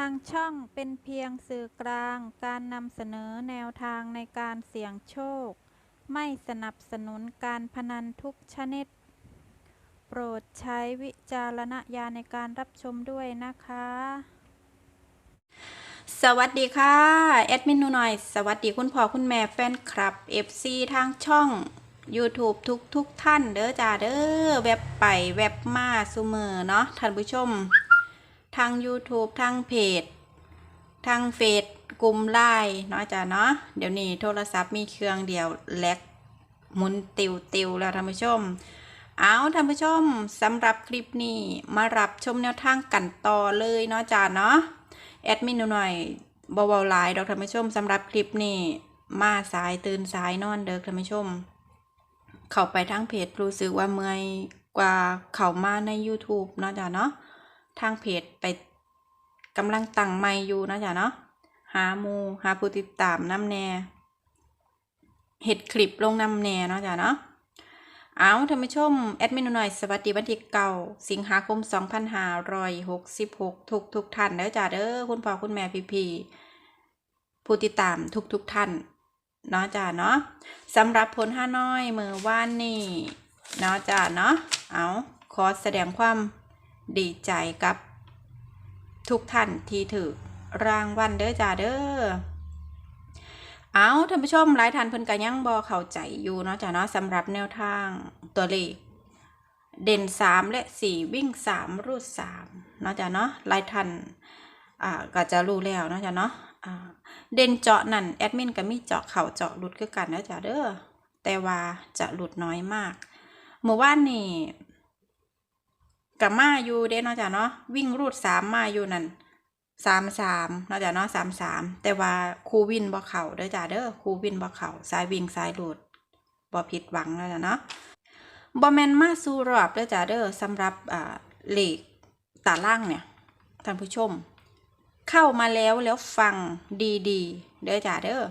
างช่องเป็นเพียงสื่อกลางการนำเสนอแนวทางในการเสี่ยงโชค ไม่สนับสนุนการพนันทุกชนิด โปรดใช้วิจารณญาณในการรับชมด้วยนะคะ สวัสดีค่ะแอดมินหนูหน่อย สวัสดีคุณพ่อคุณแม่แฟนคลับ FC ทางช่อง YouTube ทุกทุกท่านเด้อจ้าเด้อแวบไปแวบมาสุเมอเนาะท่านผู้ชม ทาง YouTube ทางเพจทางเฟซกลุ่มไลน์เนาะจ้าเนาะเดี๋ยวนี้โทรศัพท์มีเครื่องเดียวแลกหมุนติวติวแล้วท่านผู้ชม เอาท่านผู้ชมสำหรับคลิปนี้มารับชมแนวทางกันต่อเลยเนาะจ้าเนาะแอดมินหน่อยเบาๆหลายดอกท่านผู้ชมสำหรับคลิปนี้มาสายตื่นสายนอนเด้อท่านผู้ชม เข้าไปทางเพจรู้สึกว่าเมื่อยกว่าเข้ามาใน YouTube เนาะจ้ะเนาะ ทางเพจไปกำลังตั้งไมค์อยู่นะจ้ะเนาะหาหมูหาผู้ติดตามน้ำแน่เห็ดคลิปลงน้ำแน่เนาะจ้ะเนาะเอาท่านผู้ชม แอดมินหน่อย สวัสดีวันที่เก่า สิงหาคม 2566 ทุกทุกท่านเด้อจ้าเด้อคุณพ่อคุณแม่พี่พี่ผู้ติดตามทุกทุกท่านเนาะจ้าเนาะสำหรับผลห้าน้อยมือว่านนี่เนาะจ้าเนาะเอาขอแสดงความ ดีใจกับ ทุกท่านที่ถือรางวัลเด้อจ้าเด้อเอาท่านผู้ชมหลายท่านเพิ่นก็ยังบ่เข้าใจอยู่เนาะจ้ะเนาะสำหรับแนวทางตัวเลขเด่น 3 และ 4 วิ่ง 3 รูด3เนาะจ้ะเนาะหลายท่านอ่าก็จะรู้แล้วเนาะจ้ะเนาะอ่าเด่นเจาะนั่นแอดมินก็มีเจาะเข่าเจาะหลุดคือกันนะจ้ะเด้อแต่ว่าจะหลุดน้อยมากเมื่อวานนี่ กับมาอยู่เด้เนาะจ้ะเนาะวิ่งรูด3มมาอยู่นั่นสามสามเนาะจ้ะเนาะสามสามแต่ว่าครูวินบ่เข่าเด้อจ้ะเด้อครูวินบ่เข่าสายวิ่งสายหลุดบ่ผิดหวังแล้วจ้ะเนาะบ่แมนมาสู่รอบเด้อจ้ะเด้อสำหรับอ่าเลขตาล่างเนี่ยท่านผู้ชม เข้ามาแล้วแล้วฟังดีๆ เด้อจ้ะเด้อ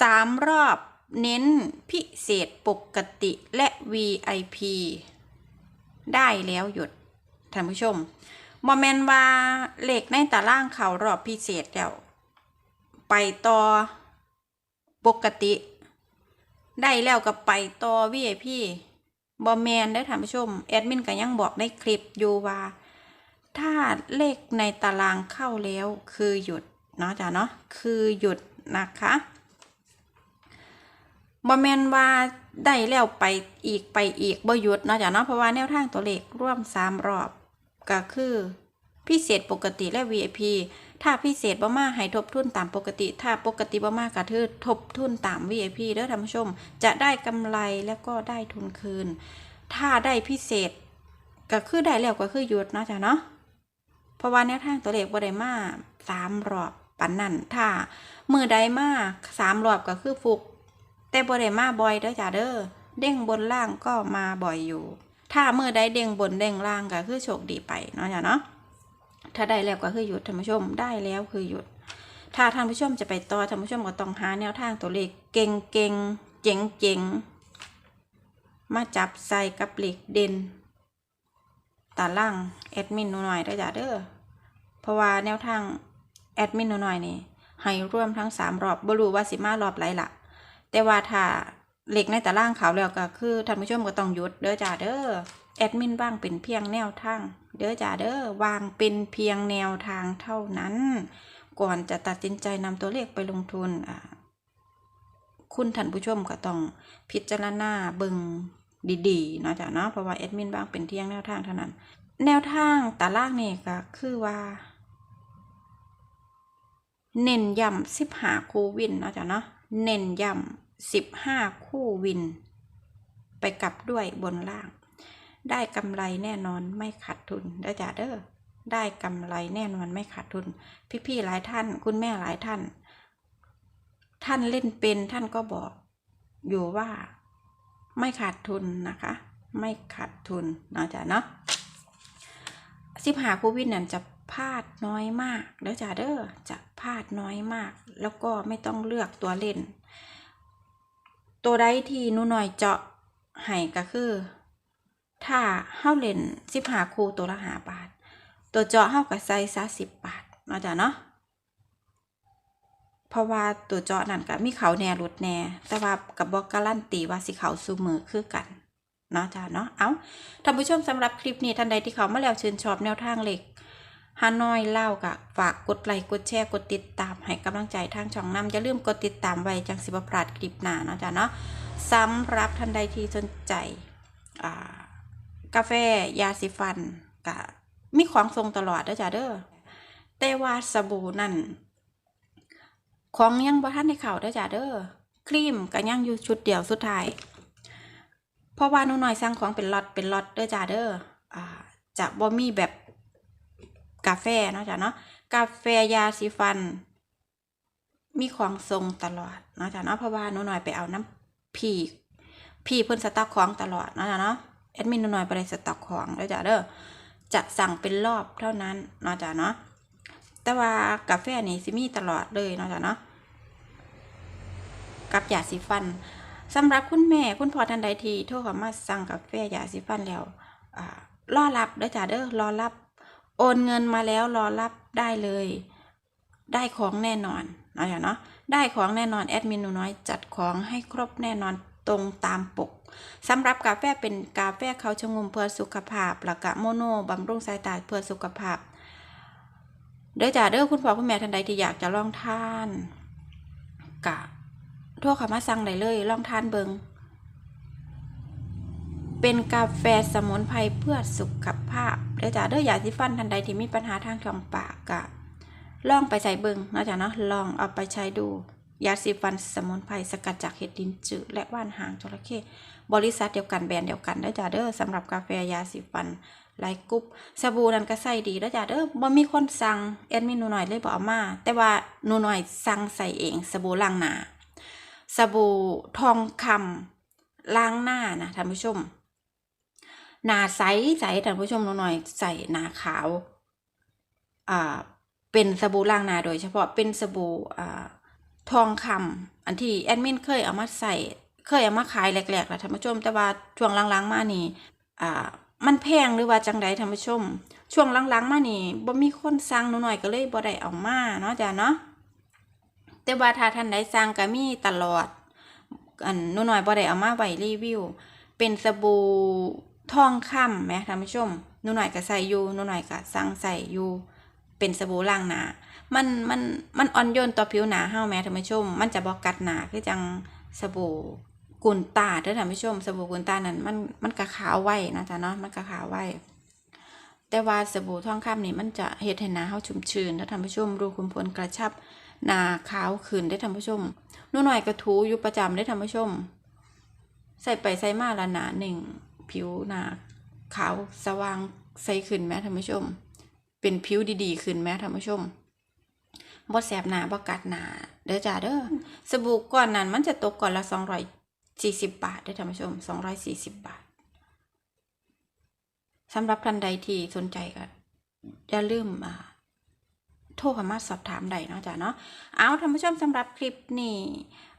สามรอบเน้นพิเศษปกติและ VIP ได้แล้วหยุดท่านผู้ชมบอแมนว่าเหล็กในตารางเขารอบพิเศษแล้ว ไปต่อปกติ ได้แล้วก็ไปต่อ VIP บอแมนได้ท่านผู้ชม แอดมินก็ยังบอกในคลิปอยู่ว่า ถ้าเลขในตารางเข้าแล้วคือหยุดเนาะจ้ะเนาะคือหยุดนะคะบอแมนว่า ได้แล้วไปอีกไปอีกบ่หยุดเนาะจ้ะเนาะเพราะว่าแนวทางตัวเลขร่วมสามรอบ ก็คือ พิเศษปกติและ VIP ถ้าพิเศษบ่มาให้ทบทุนตามปกติ ถ้าปกติบ่มากก็คือทบทุนตาม VIP เด้อท่านผู้ชม จะได้กำไรแล้วก็ได้ทุนคืน ถ้าได้พิเศษ ก็คือได้แล้วก็คือหยุดเนาะจ้ะเนาะเพราะว่าแนวทางตัวเลขบ่ได้มาสามรอบปันนั่นถ้ามือใดมาสามรอบก็คือฟุก แต่บ่ได้มาบ่อยเด้อจ้าเด้อเด้งบนล่างก็มาบ่อยอยู่ ถ้ามือใดเด้งบนเด้งล่างก็คือโชคดีไปเนาะจ้าเนาะถ้าได้แล้วก็คือหยุดท่านผู้ชมได้แล้วคือหยุด ถ้าท่านผู้ชมจะไปต่อท่านผู้ชมก็ต้องหาแนวทางตัวเลขเก่งเก่งเจ๋งเจ๋งมาจับใส่กับเหล็กเด่นตาล่างแอดมินหน่อยได้จ้ะเด้อเพราะว่าแนวทางแอดมินหนูหน่อยนี่ให้ร่วมทั้งสามรอบบรู้ว่าสิมารอบไรละ แต่ว่าถ้าเหล็กในตารางขาวแล้วก็คือท่านผู้ชมก็ต้องหยุดเด้อจ้าเด้อแอดมินว่างเป็นเพียงแนวทางเด้อจ้าเด้อวางเป็นเพียงแนวทางเท่านั้น ก่อนจะตัดสินใจนำตัวเลขไปลงทุนคุณท่านผู้ชมก็ต้องพิจารณาเบิงดีๆเนาะจ้ะเนาะเพราะว่าแอดมินบางเป็นเที่ยงแนวทางเท่านั้น แนวทางตารางนี่ก็คือว่าเน้นย้ำสิบห้าคูวินเนาะจ้ะเนาะเน้นย้ำ สิบห้าคู่วิน ไปกลับด้วยบนล่าง ได้กำไรแน่นอนไม่ขาดทุนเด้อจ้ะเด้อได้กำไรแน่นอนไม่ขาดทุน พี่ๆหลายท่าน คุณแม่หลายท่าน ท่านเล่นเป็นท่านก็บอกอยู่ว่าไม่ขาดทุนนะคะ ไม่ขาดทุนนะจ้ะเนาะสิบหาคูวินนั่นจะพลาดน้อยมากเด้อจ้ะเด้อจะพลาดน้อยมาก แล้วก็ไม่ต้องเลือกตัวเล่น ตัวใดที่นูหน่อยเจาะให้ก็คือ ถ้าเฮาเล่นสิบหาคูตัวละหาบาท ตัวเจาะเฮาก็ใส่ซะ10บบาทเนาะจ้ะเนาะเพราะว่าตัวเจาะนั่นก็มีเขาแน่หลุดแน่ แต่ว่ากับบอกการันตีว่าสิเขาสูมือคือกันเนาะจ้ะเนาะเอาท่านผู้ชมสำหรับคลิปนี้ท่านใดที่เขามาแล้วชื่นชอบแนวทางเหล็ก ฮานอยเล่ากะฝากกดไลค์กดแชร์กดติดตามให้กำลังใจทางช่องนำอย่าลืมกดติดตามไว้จังสิบพลาดคลิปหนาเนาะจ้ะเนาะสำหรับท่านใดที่สนใจกาแฟยาสีฟันกะมีของทรงตลอดเด้อจ้ะเด้อแต่ว่าสบู่นั่นของยังบ่ทันได้เข้าเด้อจ้ะเด้อครีมก็ยังอยู่ชุดเดียวสุดท้ายเพราะว่าหนูน้อยสั่งของเป็นล็อตเป็นล็อตเด้อจ้าเด้ออ่าจะบ่มีแบบ กาแฟเนาะจ้ะเนาะกาแฟยาสีฟัน มีของทรงตลอดเนาะจ้ะเนาะเพราะว่าหนูน้อยไปเอาน้ำพี่พี่เพิ่นสต็อกของตลอดเนาะจ้ะเนาะแอดมินหนูน้อยบ่ได้สต็อกของเด้อจ้าเด้อจะสั่งเป็นรอบเท่านั้นเนาะจ้ะเนาะแต่ว่ากาแฟนี่สิมีตลอดเลยเนาะจ้ะเนาะกับยาสีฟันสำหรับคุณแม่คุณพ่อท่านใดที่โทรเข้ามาสั่งกาแฟยาสีฟันแล้วอ่ารอรับเด้อจ้าเด้อรอรับ โอนเงินมาแล้วรอรับได้เลย ได้ของแน่นอนเนาะจ้ะเนาะได้ของแน่นอนแอดมินหนูน้อยจัดของให้ครบแน่นอนตรงตามปกสำหรับกาแฟเป็นกาแฟเขาชะงุมเพื่อสุขภาพแล้วก็โมโนบำรุงสายตาเพื่อสุขภาพ เด้อจ้าเด้อคุณพ่อคุณแม่ท่านใดที่อยากจะลองทานกะโทรเข้ามาสั่งได้เลยลองทานเบิง เป็นกาแฟสมุนไพรเพื่อสุขภาพเด้อจ้าเด้อยาสิฟันทันใดที่มีปัญหาทางช่องปากกะลองไปใส่เบิงนะจ้ะเนาะลองเอาไปใช้ดู ยาสีฟันสมุนไพรสกัดจากเห็ดดินจืดและว่านหางจระเข้บริษัทเดียวกันแบรนด์เดียวกันเด้อจ้าเด้อสำหรับกาแฟยาสีฟันไลกรุ๊ปสบู่นั่นก็ใส่ดีเด้อจ้าเด้อบ่มีคนสั่งแอดมินหนูหน่อยเลยบ่เอามา แต่ว่าหนูหน่อยสั่งใส่เองสบู่ล้างหน้าสบู่ทองคำล้างหน้านะท่านผู้ชม หนาใสใสท่านผู้ชมหนูหน่อยใส่หนาขาวอ่าเป็นสบู่ล้างหน้าโดยเฉพาะเป็นสบู่อ่าทองคำอันที่แอดมินเคยเอามาใส่เคยเอามาขายแรกๆแล้วท่านผู้ชมแต่ว่าช่วงหลังๆมานี่อ่ามันแพงหรือว่าจังใดท่านผู้ชม ช่วงหลังๆมานี่บ่มีคนสั่งหนูหน่อยก็เลยบ่ได้เอามาเนาะจ้ะเนาะแต่ว่าถ้าท่านใดสั่งก็มีตลอดอันหนูน้อยบ่ได้เอามาไว้รีวิว เป็นสบู่ ทองคำแหมท่านผู้ชมหนูน้อยก็ใส่อยู่หนูน้อยก็สั่งใส่อยู่เป็นสบู่ล้างหนามันมันมันอ่อนโยนต่อผิวหนาเฮาแหมท่านผู้ชม มันจะบ่กัดหนาคือจังสบู่กุนตาเด้อท่านผู้ชม สบู่กุนตานั้นมันมันก็ขาวไวนะจ๊ะเนาะมันก็ขาวไวแต่ว่าสบู่ทองคำนี่มันจะเฮ็ดให้หนาเฮาชุ่มชื้นนะท่านผู้ชมรูขุมพลกระชับหนาขาวขึ้นได้ท่านผู้ชมหนูหน่อยกระทูอยู่ประจำได้ท่านผู้ชม ใส่ไปใส่มาละหนาหนึ่ง ผิวหนาขาวสว่างใสขึ้นไหมท่านผู้ชม เป็นผิวดีๆ ขึ้นไหมท่านผู้ชมบ่แสบหนาบ่กัดหนาเด้อจ้าเด้อสบู่ก่อนนั้นมันจะตกก่อนละสองร้อยสี่สิบบาทได้อท่านผู้ชมสองร้อยสี่สิบบาทสำหรับท่านใดที่สนใจก็อย่าลืมอ่า โทรเข้ามาสอบถามได้เนาะจ้ะเนาะ เอาท่านผู้ชมสำหรับคลิปนี้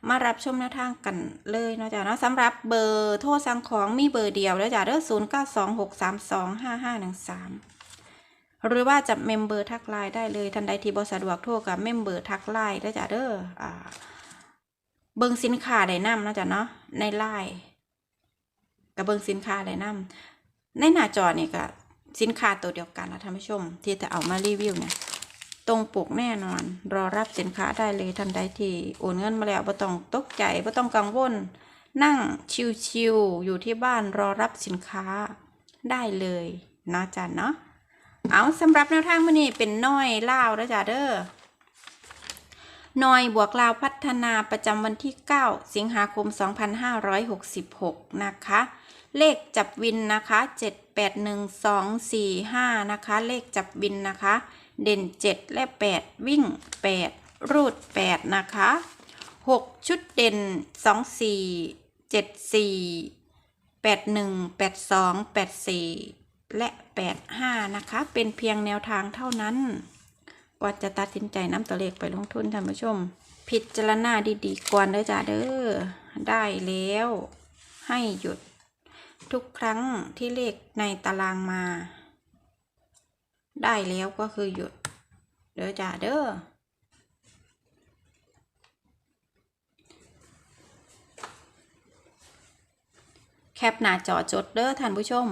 มารับชมแนวทางกันเลยเนาะจ้ะเนาะสำหรับเบอร์โทรสั่งของมีเบอร์เดียวแล้วจ้ะเด้อศูนย์เก้าสองหกสามสองห้าห้าหนึ่งสามหรือว่าจะเมมเบอร์ทักไลน์ได้เลยทันใดที่บสะดวกโทรกับเมมเบอร์ทักไลน์ได้จ้ะเด้ออ่าเบิ่งสินค้าได้นำเนาะจ้ะเนาะในไลน์กับเบิ่งสินค้าได้นำในหน้าจอนี่ก็สินค้าตัวเดียวกันนะท่านผู้ชม ที่จะเอามารีวิวเนี่ย ตรงปกแน่นอน รอรับสินค้าได้เลยทันใดที่โอนเงินมาแล้วบ่ต้องตกใจบ่ต้องกังวล นั่งชิวๆอยู่ที่บ้านรอรับสินค้าได้เลยนะจ๊ะเนาะเอาสำหรับแนวทางมื้อนี้เป็นน้อยลาวนะจ๊ะเด้อน้อยบวกลาวพัฒนาประจำวันที่ 9 สิงหาคม 2566 นะคะ เลขจับวินนะคะ 781245 นะคะ เลขจับวินนะคะ เด่น 7 และ 8 วิ่ง 8 รูด 8 นะคะ 6 ชุดเด่น 2 4 7 4 8 1 8 2 8 4 และ 8 5 นะคะ เป็นเพียงแนวทางเท่านั้นก่อนจะตัดสินใจน้ำตัวเลขไปลงทุนท่านผู้ชม พิจารณาดีๆก่อนเด้อจ้าเด้อ ได้แล้ว ให้หยุดทุกครั้งที่เลขในตารางมา ได้แล้วก็คือหยุด เด้อจ้าเด้อแคปหน้าจอจดเด้อท่านผู้ชม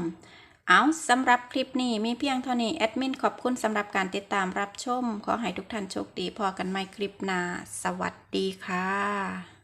เอาสำหรับคลิปนี้มีเพียงเท่านี้ แอดมินขอบคุณสำหรับการติดตามรับชม ขอให้ทุกท่านโชคดีพอกันใหม่คลิปหน้า สวัสดีค่ะ